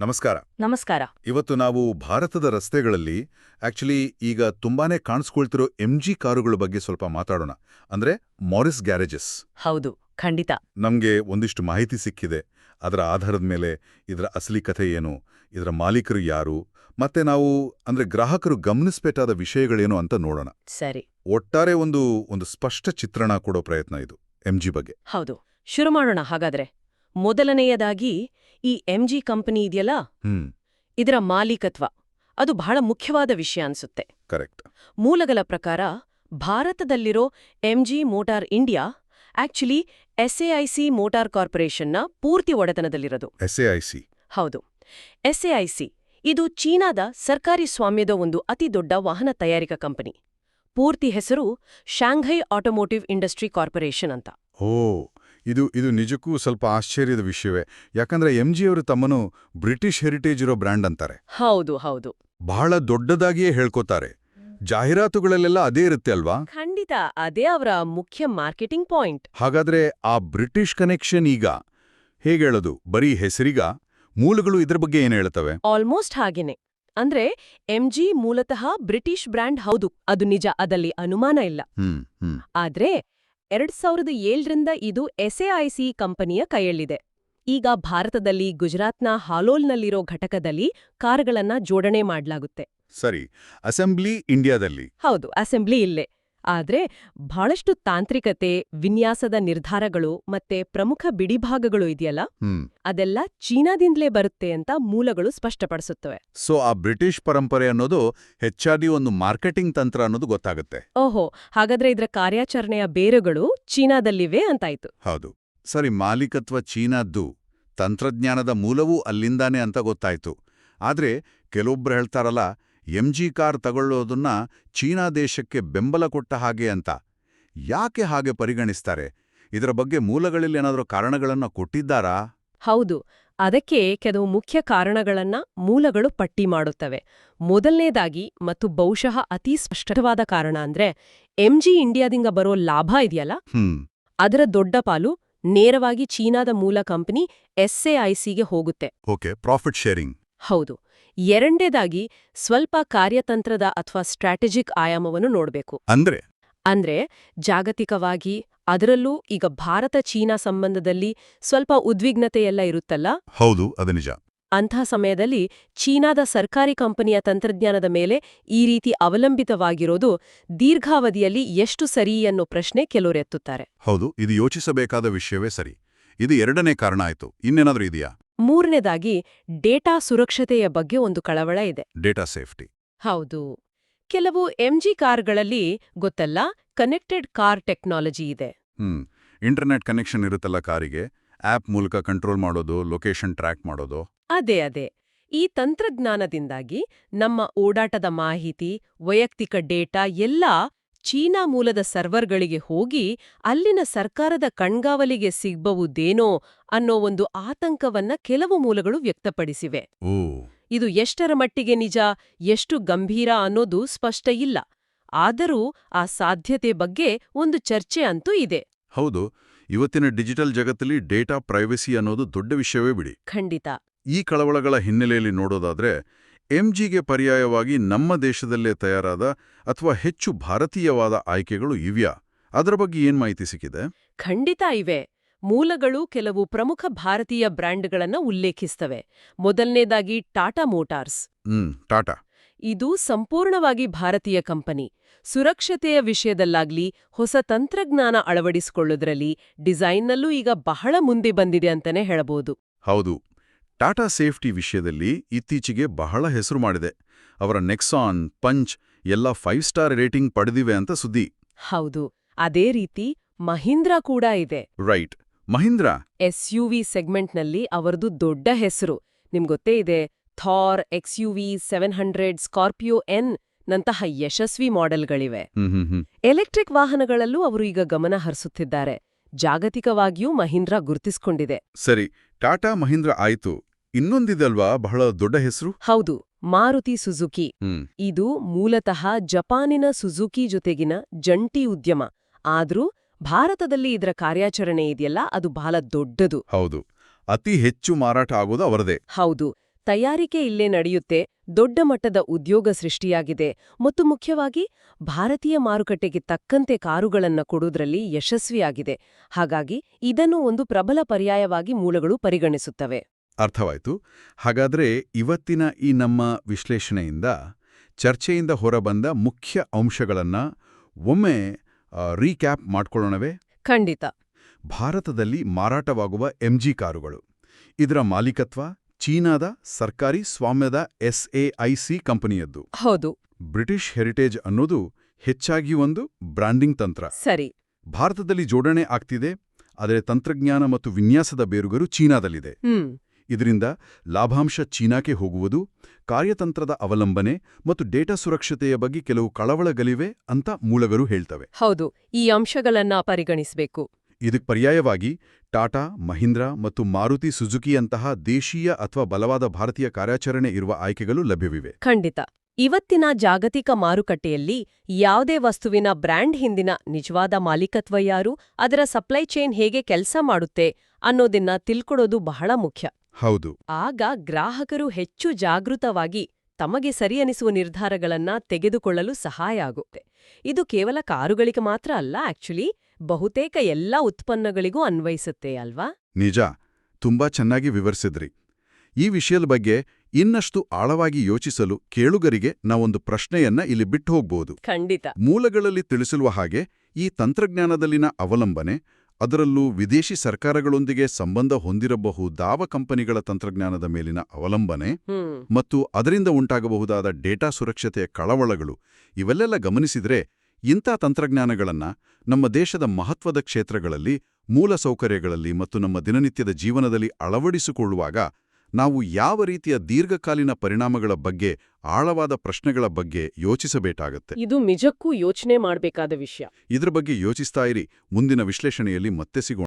ನಮಸ್ಕಾರ. ನಮಸ್ಕಾರ. ಇವತ್ತು ನಾವು ಭಾರತದ ರಸ್ತೆಗಳಲ್ಲಿ ಆಕ್ಚುಲಿ ಈಗ ತುಂಬಾನೇ ಕಾಣಿಸ್ಕೊಳ್ತಿರೋ ಎಂ ಜಿ ಕಾರುಗಳ ಬಗ್ಗೆ ಸ್ವಲ್ಪ ಮಾತಾಡೋಣ. ಅಂದ್ರೆ ಮಾರಿಸ್ ಗ್ಯಾರೇಜಸ್ ಹೌದು ಖಂಡಿತ. ನಮ್ಗೆ ಒಂದಿಷ್ಟು ಮಾಹಿತಿ ಸಿಕ್ಕಿದೆ. ಅದರ ಆಧಾರದ ಮೇಲೆ ಇದರ ಅಸಲಿ ಕಥೆ ಏನು ಇದರ ಮಾಲೀಕರು ಯಾರು ಮತ್ತೆ ನಾವು ಅಂದ್ರೆ ಗ್ರಾಹಕರು ಗಮನಿಸಬೇಕಾದ ವಿಷಯಗಳೇನು ಅಂತ ನೋಡೋಣ. ಸರಿ. ಒಟ್ಟಾರೆ ಒಂದು ಒಂದು ಸ್ಪಷ್ಟ ಚಿತ್ರಣ ಕೊಡೋ ಪ್ರಯತ್ನ ಇದು ಎಂ ಜಿ ಬಗ್ಗೆ. ಹೌದು. ಶುರು ಮಾಡೋಣ ಹಾಗಾದ್ರೆ. ಮೊದಲನೆಯದಾಗಿ ಈ ಎಂಜಿ ಕಂಪನಿ ಇದೆಯಲ್ಲ? ಇದರ ಮಾಲೀಕತ್ವ. ಅದು ಬಹಳ ಮುಖ್ಯವಾದ ವಿಷಯ ಅನ್ಸುತ್ತೆ. ಕರೆಕ್ಟ್. ಮೂಲಗಳ ಪ್ರಕಾರ ಭಾರತದಲ್ಲಿರೋ MG motor India actually SAIC motor ಕಾರ್ಪೊರೇಷನ್ನ ಪೂರ್ತಿ ಒಡೆತನದಲ್ಲಿರೋದು. ಎಸ್ ಎ ಐ ಸಿ ಹೌದು. ಎಸ್ಎಐಸಿ ಇದು ಚೀನಾದ ಸರ್ಕಾರಿ ಸ್ವಾಮ್ಯದ ಒಂದು ಅತಿದೊಡ್ಡ ವಾಹನ ತಯಾರಿಕಾ ಕಂಪನಿ. ಪೂರ್ತಿ ಹೆಸರು ಶಾಂಘೈ ಆಟೋಮೋಟಿವ್ ಇಂಡಸ್ಟ್ರಿ ಕಾರ್ಪೊರೇಷನ್ ಅಂತ. ಓ. ಇದು ಇದು ನಿಜಕ್ಕೂ ಸ್ವಲ್ಪ ಆಶ್ಚರ್ಯದ ವಿಷಯವೇ. ಯಾಕಂದ್ರೆ ಎಂ ಅವರು ತಮ್ಮನ್ನು ಬ್ರಿಟಿಷ್ ಹೆರಿಟೇಜ್ ಇರೋ ಬ್ರ್ಯಾಂಡ್ ಅಂತಾರೆ. ಹೌದು ಹೌದು. ಬಹಳ ದೊಡ್ಡದಾಗಿಯೇ ಹೇಳ್ಕೋತಾರೆ. ಜಾಹೀರಾತುಗಳಲ್ಲೆಲ್ಲ ಅದೇ ಇರುತ್ತೆ ಅಲ್ವಾ? ಖಂಡಿತ ಅದೇ ಅವರ ಮುಖ್ಯ ಮಾರ್ಕೆಟಿಂಗ್ ಪಾಯಿಂಟ್. ಹಾಗಾದ್ರೆ ಆ ಬ್ರಿಟಿಷ್ ಕನೆಕ್ಷನ್ ಈಗ ಹೇಗೇಳೋದು ಬರೀ ಹೆಸರಿಗ? ಮೂಲಗಳು ಇದರ ಬಗ್ಗೆ ಏನ್ ಹೇಳ್ತವೆ? ಆಲ್ಮೋಸ್ಟ್ ಹಾಗೇನೆ. ಅಂದ್ರೆ ಎಂಜಿ ಮೂಲತಃ ಬ್ರಿಟಿಷ್ ಬ್ರ್ಯಾಂಡ್ ಹೌದು. ಅದು ನಿಜ ಅದಲ್ಲಿ ಅನುಮಾನ ಇಲ್ಲ. ಆದ್ರೆ ಎರಡ್ ಸಾವಿರದ ಏಳರಿಂದ ಇದು ಎಸ್ಎಐಸಿ ಕಂಪನಿಯ ಕೈಯಲ್ಲಿದೆ. ಈಗ ಭಾರತದಲ್ಲಿ ಗುಜರಾತ್ನ ಹಾಲೋಲ್ನಲ್ಲಿರೋ ಘಟಕದಲ್ಲಿ ಕಾರ್ಗಳನ್ನ ಜೋಡಣೆ ಮಾಡಲಾಗುತ್ತೆ. ಸರಿ ಅಸೆಂಬ್ಲಿ ಇಂಡಿಯಾದಲ್ಲಿ? ಹೌದು ಅಸೆಂಬ್ಲಿ ಇಲ್ಲೇ. ಆದ್ರೆ ಬಹಳಷ್ಟು ತಾಂತ್ರಿಕತೆ ವಿನ್ಯಾಸದ ನಿರ್ಧಾರಗಳು ಮತ್ತೆ ಪ್ರಮುಖ ಬಿಡಿಭಾಗಗಳು ಇದೆಯಲ್ಲ? ಅದೆಲ್ಲ ಚೀನಾದಿಂದಲೇ ಬರುತ್ತೆ ಅಂತ ಮೂಲಗಳು ಸ್ಪಷ್ಟಪಡಿಸುತ್ತವೆ. ಸೊ ಆ ಬ್ರಿಟಿಷ್ ಪರಂಪರೆ ಅನ್ನೋದು ಹೆಚ್ಚಾಗಿ ಒಂದು ಮಾರ್ಕೆಟಿಂಗ್ ತಂತ್ರ ಅನ್ನೋದು ಗೊತ್ತಾಗುತ್ತೆ. ಓಹೋ ಹಾಗಾದ್ರೆ ಇದರ ಕಾರ್ಯಾಚರಣೆಯ ಬೇರುಗಳು ಚೀನಾದಲ್ಲಿವೆ ಅಂತಾಯ್ತು. ಹೌದು. ಸರಿ ಮಾಲೀಕತ್ವ ಚೀನಾದ್ದು ತಂತ್ರಜ್ಞಾನದ ಮೂಲವೂ ಅಲ್ಲಿಂದಾನೆ ಅಂತ ಗೊತ್ತಾಯ್ತು. ಆದ್ರೆ ಕೆಲವೊಬ್ರು ಹೇಳ್ತಾರಲ್ಲ ಎಂಜಿ ಕಾರ್ ತಗೊಳ್ಳೋದನ್ನ ಚೀನಾ ದೇಶಕ್ಕೆ ಬೆಂಬಲ ಕೊಟ್ಟ ಹಾಗೆ ಅಂತ. ಯಾಕೆ ಹಾಗೆ ಪರಿಗಣಿಸ್ತಾರೆ? ಇದರ ಬಗ್ಗೆ ಮೂಲಗಳಲ್ಲಿ ಏನಾದರೂ ಕಾರಣಗಳನ್ನು ಕೊಟ್ಟಿದ್ದಾರಾ? ಹೌದು. ಅದಕ್ಕೆ ಕೆಲವು ಮುಖ್ಯ ಕಾರಣಗಳನ್ನ ಮೂಲಗಳು ಪಟ್ಟಿ ಮಾಡುತ್ತವೆ. ಮೊದಲನೇದಾಗಿ ಮತ್ತು ಬಹುಶಃ ಅತಿ ಸ್ಪಷ್ಟವಾದ ಕಾರಣ ಅಂದ್ರೆ ಎಂಜಿ ಇಂಡಿಯಾದಿಂದ ಬರೋ ಲಾಭ ಇದೆಯಲ್ಲ? ಅದರ ದೊಡ್ಡ ಪಾಲು ನೇರವಾಗಿ ಚೀನಾದ ಮೂಲ ಕಂಪನಿ ಎಸ್ಎಐಸಿಗೆ ಹೋಗುತ್ತೆ. Okay profit sharing. ಹೌದು. ಎರಡನೇದಾಗಿ ಸ್ವಲ್ಪ ಕಾರ್ಯತಂತ್ರದ ಅಥವಾ ಸ್ಟ್ರಾಟಜಿಕ್ ಆಯಾಮವನ್ನು ನೋಡಬೇಕು. ಅಂದ್ರೆ? ಅಂದ್ರೆ ಜಾಗತಿಕವಾಗಿ ಅದರಲ್ಲೂ ಈಗ ಭಾರತ ಚೀನಾ ಸಂಬಂಧದಲ್ಲಿ ಸ್ವಲ್ಪ ಉದ್ವಿಗ್ನತೆಯೆಲ್ಲ ಇರುತ್ತಲ್ಲ? ಹೌದು ಅದು ನಿಜ. ಅಂಥ ಸಮಯದಲ್ಲಿ ಚೀನಾದ ಸರ್ಕಾರಿ ಕಂಪನಿಯ ತಂತ್ರಜ್ಞಾನದ ಮೇಲೆ ಈ ರೀತಿ ಅವಲಂಬಿತವಾಗಿರೋದು ದೀರ್ಘಾವಧಿಯಲ್ಲಿ ಎಷ್ಟು ಸರಿ ಅನ್ನೋ ಪ್ರಶ್ನೆ ಕೆಲವರೆತ್ತುತ್ತಾರೆ ಹೌದು ಇದು ಯೋಚಿಸಬೇಕಾದ ವಿಷಯವೇ ಸರಿ. ಇದು ಎರಡನೇ ಕಾರಣ ಆಯ್ತು. ಇನ್ನೇನಾದರೂ ಇದೆಯಾ? ಮೂರನೇದಾಗಿ ಡೇಟಾ ಸುರಕ್ಷತೆಯ ಬಗ್ಗೆ ಒಂದು ಕಳವಳ ಇದೆ. Data safety. ಹೌದು. ಕೆಲವು ಎಂಜಿ ಕಾರ್ಗಳಲ್ಲಿ ಗೊತ್ತಲ್ಲ ಕನೆಕ್ಟೆಡ್ ಕಾರ್ ಟೆಕ್ನಾಲಜಿ ಇದೆ. ಹ್ಮ್. ಇಂಟರ್ನೆಟ್ ಕನೆಕ್ಷನ್ ಇರುತ್ತಲ್ಲ ಕಾರಿಗೆ ಆಪ್ ಮೂಲಕ ಕಂಟ್ರೋಲ್ ಮಾಡೋದು ಲೊಕೇಶನ್ ಟ್ರ್ಯಾಕ್ ಮಾಡೋದು? ಅದೇ ಅದೇ. ಈ ತಂತ್ರಜ್ಞಾನದಿಂದಾಗಿ ನಮ್ಮ ಓಡಾಟದ ಮಾಹಿತಿ ವೈಯಕ್ತಿಕ ಡೇಟಾ ಎಲ್ಲ ಚೀನಾ ಮೂಲದ ಸರ್ವರ್ಗಳಿಗೆ ಹೋಗಿ ಅಲ್ಲಿನ ಸರ್ಕಾರದ ಕಣ್ಗಾವಲಿಗೆ ಸಿಗ್ಬವುದೇನೋ ಅನ್ನೋ ಒಂದು ಆತಂಕವನ್ನ ಕೆಲವು ಮೂಲಗಳು ವ್ಯಕ್ತಪಡಿಸಿವೆ. ಓ. ಇದು ಎಷ್ಟರ ಮಟ್ಟಿಗೆ ನಿಜ ಎಷ್ಟು ಗಂಭೀರ ಅನ್ನೋದು ಸ್ಪಷ್ಟ ಇಲ್ಲ. ಆದರೂ ಆ ಸಾಧ್ಯತೆ ಬಗ್ಗೆ ಒಂದು ಚರ್ಚೆ ಅಂತೂ ಇದೆ. ಹೌದು ಇವತ್ತಿನ ಡಿಜಿಟಲ್ ಜಗತ್ತಲ್ಲಿ ಡೇಟಾ ಪ್ರೈವಸಿ ಅನ್ನೋದು ದೊಡ್ಡ ವಿಷಯವೇ ಬಿಡಿ. ಖಂಡಿತ. ಈ ಕಳವಳಗಳ ಹಿನ್ನೆಲೆಯಲ್ಲಿ ನೋಡೋದಾದ್ರೆ ಎಂಜಿಗೆ ಪರ್ಯಾಯವಾಗಿ ನಮ್ಮ ದೇಶದಲ್ಲೇ ತಯಾರಾದ ಅಥವಾ ಹೆಚ್ಚು ಭಾರತೀಯವಾದ ಆಯ್ಕೆಗಳು ಇವ್ಯಾ? ಅದರ ಬಗ್ಗೆ ಏನ್ ಮಾಹಿತಿ ಸಿಕ್ಕಿದೆ? ಖಂಡಿತ ಇವೆ. ಮೂಲಗಳು ಕೆಲವು ಪ್ರಮುಖ ಭಾರತೀಯ ಬ್ರ್ಯಾಂಡ್ಗಳನ್ನು ಉಲ್ಲೇಖಿಸ್ತವೆ. ಮೊದಲನೇದಾಗಿ ಟಾಟಾ ಮೋಟಾರ್ಸ್. ಟಾಟಾ. ಇದು ಸಂಪೂರ್ಣವಾಗಿ ಭಾರತೀಯ ಕಂಪನಿ. ಸುರಕ್ಷತೆಯ ವಿಷಯದಲ್ಲಾಗ್ಲಿ ಹೊಸ ತಂತ್ರಜ್ಞಾನ ಅಳವಡಿಸಿಕೊಳ್ಳೋದ್ರಲ್ಲಿ ಡಿಸೈನ್ನಲ್ಲೂ ಈಗ ಬಹಳ ಮುಂದೆ ಬಂದಿದೆ ಅಂತಾನೆ ಹೇಳಬಹುದು. ಹೌದು. ಟಾಟಾ ಸೇಫ್ಟಿ ವಿಷಯದಲ್ಲಿ ಇತ್ತೀಚೆಗೆ ಬಹಳ ಹೆಸರು ಮಾಡಿದೆ. ಅವರ ನೆಕ್ಸಾನ್ ಪಂಚ್ ಎಲ್ಲ ಫೈವ್ ಸ್ಟಾರ್ ರೇಟಿಂಗ್ ಪಡೆದಿವೆ ಅಂತ ಸುದ್ದಿ. ಹೌದು ಅದೇ ರೀತಿ ಮಹೀಂದ್ರ ಕೂಡ ಇದೆ. ರೈಟ್. ಮಹೀಂದ್ರ? ಎಸ್ಯುವಿ ಸೆಗ್ಮೆಂಟ್ನಲ್ಲಿ ಅವರದು ದೊಡ್ಡ ಹೆಸರು. ನಿಮ್ಗೊತ್ತೇ ಇದೆ Thar XUV seven hundred Scorpio N ನಂತಹ ಯಶಸ್ವಿ ಮಾಡೆಲ್ಗಳಿವೆ. ಎಲೆಕ್ಟ್ರಿಕ್ ವಾಹನಗಳಲ್ಲೂ ಅವರು ಈಗ ಗಮನ ಹರಿಸುತ್ತಿದ್ದಾರೆ. ಜಾಗತಿಕವಾಗಿಯೂ ಮಹೀಂದ್ರ ಗುರುತಿಸಿಕೊಂಡಿದೆ. ಸರಿ ಟಾಟಾ ಮಹೀಂದ್ರ ಆಯ್ತು. ಇನ್ನೊಂದಿದಲ್ವಾ ಬಹಳ ದೊಡ್ಡ ಹೆಸರು? ಹೌದು ಮಾರುತಿ ಸುಜುಕಿ. ಇದು ಮೂಲತಃ ಜಪಾನಿನ ಸುಜುಕಿ ಜೊತೆಗಿನ ಜಂಟಿ ಉದ್ಯಮ. ಆದ್ರೂ ಭಾರತದಲ್ಲಿ ಇದರ ಕಾರ್ಯಾಚರಣೆ ಇದೆಯಲ್ಲ ಅದು ಬಹಳ ದೊಡ್ಡದು. ಹೌದು ಅತಿ ಹೆಚ್ಚು ಮಾರಾಟ ಆಗೋದು ಅವರದೇ. ಹೌದು ತಯಾರಿಕೆ ಇಲ್ಲೇ ನಡೆಯುತ್ತೆ ದೊಡ್ಡ ಮಟ್ಟದ ಉದ್ಯೋಗ ಸೃಷ್ಟಿಯಾಗಿದೆ. ಮತ್ತು ಮುಖ್ಯವಾಗಿ ಭಾರತೀಯ ಮಾರುಕಟ್ಟೆಗೆ ತಕ್ಕಂತೆ ಕಾರುಗಳನ್ನು ಕೊಡುವುದರಲ್ಲಿ ಯಶಸ್ವಿಯಾಗಿದೆ. ಹಾಗಾಗಿ ಇದನ್ನು ಒಂದು ಪ್ರಬಲ ಪರ್ಯಾಯವಾಗಿ ಮೂಲಗಳು ಪರಿಗಣಿಸುತ್ತವೆ. ಅರ್ಥವಾಯ್ತು. ಹಾಗಾದ್ರೆ ಇವತ್ತಿನ ಈ ನಮ್ಮ ವಿಶ್ಲೇಷಣೆಯಿಂದ ಚರ್ಚೆಯಿಂದ ಹೊರಬಂದ ಮುಖ್ಯ ಅಂಶಗಳನ್ನ ಒಮ್ಮೆ ರೀಕ್ಯಾಪ್ ಮಾಡಿಕೊಳ್ಳೋಣವೇ? ಖಂಡಿತ. ಭಾರತದಲ್ಲಿ ಮಾರಾಟವಾಗುವ ಎಂಜಿ ಕಾರುಗಳು. ಇದರ ಮಾಲೀಕತ್ವ ಚೀನಾದ ಸರ್ಕಾರಿ ಸ್ವಾಮ್ಯದ ಎಸ್ಎಐಸಿ ಕಂಪನಿಯದ್ದು. ಹೌದು. ಬ್ರಿಟಿಷ್ ಹೆರಿಟೇಜ್ ಅನ್ನೋದು ಹೆಚ್ಚಾಗಿ ಒಂದು ಬ್ರಾಂಡಿಂಗ್ ತಂತ್ರ. ಸರಿ. ಭಾರತದಲ್ಲಿ ಜೋಡಣೆ ಆಗ್ತಿದೆ ಆದರೆ ತಂತ್ರಜ್ಞಾನ ಮತ್ತು ವಿನ್ಯಾಸದ ಬೇರುಗರು ಚೀನಾದಲ್ಲಿದೆ. ಇದರಿಂದ ಲಾಭಾಂಶ ಚೀನಾಕ್ಕೆ ಹೋಗುವುದು ಕಾರ್ಯತಂತ್ರದ ಅವಲಂಬನೆ ಮತ್ತು ಡೇಟಾ ಸುರಕ್ಷತೆಯ ಬಗ್ಗೆ ಕೆಲವು ಕಳವಳಗಳಿವೆ ಅಂತ ಮೂಲಗಳು ಹೇಳ್ತವೆ. ಹೌದು ಈ ಅಂಶಗಳನ್ನ ಪರಿಗಣಿಸಬೇಕು. ಇದಕ್ಕೆ ಪರ್ಯಾಯವಾಗಿ ಟಾಟಾ ಮಹೀಂದ್ರ ಮತ್ತು ಮಾರುತಿ ಸುಜುಕಿಯಂತಹ ದೇಶೀಯ ಅಥವಾ ಬಲವಾದ ಭಾರತೀಯ ಕಾರ್ಯಾಚರಣೆ ಇರುವ ಆಯ್ಕೆಗಳು ಲಭ್ಯವಿವೆ. ಖಂಡಿತ. ಇವತ್ತಿನ ಜಾಗತಿಕ ಮಾರುಕಟ್ಟೆಯಲ್ಲಿ ಯಾವುದೇ ವಸ್ತುವಿನ ಬ್ರ್ಯಾಂಡ್ ಹಿಂದಿನ ನಿಜವಾದ ಮಾಲೀಕತ್ವ ಯಾರು ಅದರ ಸಪ್ಲೈ ಚೈನ್ ಹೇಗೆ ಕೆಲಸ ಮಾಡುತ್ತೆ ಅನ್ನೋದನ್ನ ತಿಳ್ಕೊಡೋದು ಬಹಳ ಮುಖ್ಯ. ಹೌದು. ಆಗ ಗ್ರಾಹಕರು ಹೆಚ್ಚು ಜಾಗೃತವಾಗಿ ತಮಗೆ ಸರಿಯನಿಸುವ ನಿರ್ಧಾರಗಳನ್ನ ತೆಗೆದುಕೊಳ್ಳಲು ಸಹಾಯ ಆಗುತ್ತೆ. ಇದು ಕೇವಲ ಕಾರುಗಳಿಗೆ ಮಾತ್ರ ಅಲ್ಲ ಆಕ್ಚುಲಿ ಬಹುತೇಕ ಎಲ್ಲಾ ಉತ್ಪನ್ನಗಳಿಗೂ ಅನ್ವಯಿಸುತ್ತೆ ಅಲ್ವಾ? ನಿಜ. ತುಂಬಾ ಚೆನ್ನಾಗಿ ವಿವರಿಸಿದ್ರಿ. ಈ ವಿಷಯದ ಬಗ್ಗೆ ಇನ್ನಷ್ಟು ಆಳವಾಗಿ ಯೋಚಿಸಲು ಕೇಳುಗರಿಗೆ ನಾವೊಂದು ಪ್ರಶ್ನೆಯನ್ನ ಇಲ್ಲಿ ಬಿಟ್ಟು ಹೋಗ್ಬೋದು. ಖಂಡಿತ. ಮೂಲಗಳಲ್ಲಿ ತಿಳಿಸಿರುವ ಹಾಗೆ ಈ ತಂತ್ರಜ್ಞಾನದಲ್ಲಿನ ಅವಲಂಬನೆ ಅದರಲ್ಲೂ ವಿದೇಶಿ ಸರ್ಕಾರಗಳೊಂದಿಗೆ ಸಂಬಂಧ ಹೊಂದಿರಬಹುದಾವ ಕಂಪನಿಗಳ ತಂತ್ರಜ್ಞಾನದ ಮೇಲಿನ ಅವಲಂಬನೆ ಮತ್ತು ಅದರಿಂದ ಉಂಟಾಗಬಹುದಾದ ಡೇಟಾ ಸುರಕ್ಷತೆಯ ಕಳವಳಗಳು ಇವೆಲ್ಲೆಲ್ಲ ಗಮನಿಸಿದರೆ ಇಂಥ ತಂತ್ರಜ್ಞಾನಗಳನ್ನ ನಮ್ಮ ದೇಶದ ಮಹತ್ವದ ಕ್ಷೇತ್ರಗಳಲ್ಲಿ ಮೂಲಸೌಕರ್ಯಗಳಲ್ಲಿ ಮತ್ತು ನಮ್ಮ ದಿನನಿತ್ಯದ ಜೀವನದಲ್ಲಿ ಅಳವಡಿಸಿಕೊಳ್ಳುವಾಗ ನಾವು ಯಾವ ರೀತಿಯ ದೀರ್ಘಕಾಲೀನ ಪರಿಣಾಮಗಳ ಬಗ್ಗೆ ಆಳವಾದ ಪ್ರಶ್ನೆಗಳ ಬಗ್ಗೆ ಯೋಚಿಸಬೇಕಾಗತ್ತೆ. ಇದು ನಿಜಕ್ಕೂ ಯೋಚನೆ ಮಾಡಬೇಕಾದ ವಿಷಯ. ಇದ್ರ ಬಗ್ಗೆ ಯೋಚಿಸ್ತಾ ಇರಿ. ಮುಂದಿನ ವಿಶ್ಲೇಷಣೆಯಲ್ಲಿ ಮತ್ತೆ ಸಿಗೋಣ.